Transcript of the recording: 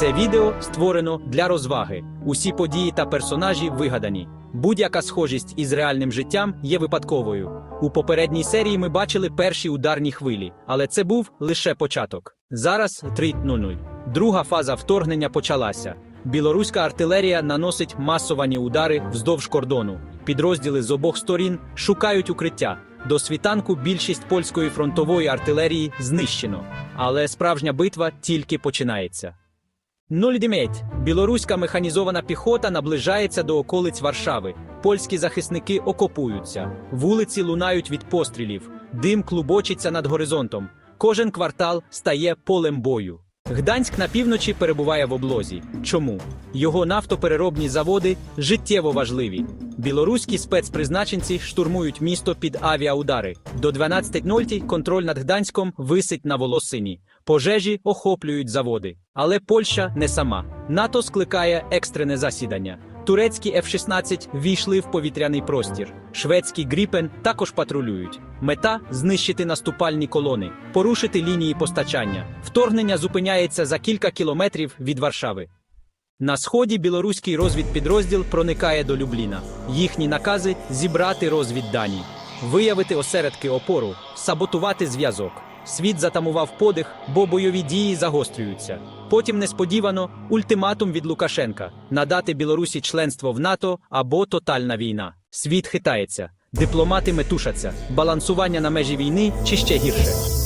Це відео створено для розваги. Усі події та персонажі вигадані. Будь-яка схожість із реальним життям є випадковою. У попередній серії ми бачили перші ударні хвилі, але це був лише початок. Зараз 3.00. Друга фаза вторгнення почалася. Білоруська артилерія наносить масовані удари вздовж кордону. Підрозділи з обох сторін шукають укриття. До світанку більшість польської фронтової артилерії знищено, але справжня битва тільки починається. Нульдіметь. Білоруська механізована піхота наближається до околиць Варшави. Польські захисники окопуються. Вулиці лунають від пострілів. Дим клубочиться над горизонтом. Кожен квартал стає полем бою. Гданськ на півночі перебуває в облозі. Чому? Його нафтопереробні заводи життєво важливі. Білоруські спецпризначенці штурмують місто під авіаудари. До 12.00 контроль над Гданськом висить на волосині. Пожежі охоплюють заводи. Але Польща не сама. НАТО скликає екстрене засідання. Турецькі F-16 війшли в повітряний простір. Шведський Гріпен також патрулюють. Мета знищити наступальні колони, порушити лінії постачання. Вторгнення зупиняється за кілька кілометрів від Варшави. На сході білоруський розвідпідрозділ проникає до Любліна. Їхні накази зібрати розвіддані, виявити осередки опору, саботувати зв'язок. Світ затамував подих, бо бойові дії загострюються. Потім несподівано ультиматум від Лукашенка надати Білорусі членство в НАТО або тотальна війна. Світ хитається, дипломати метушаться, балансування на межі війни чи ще гірше.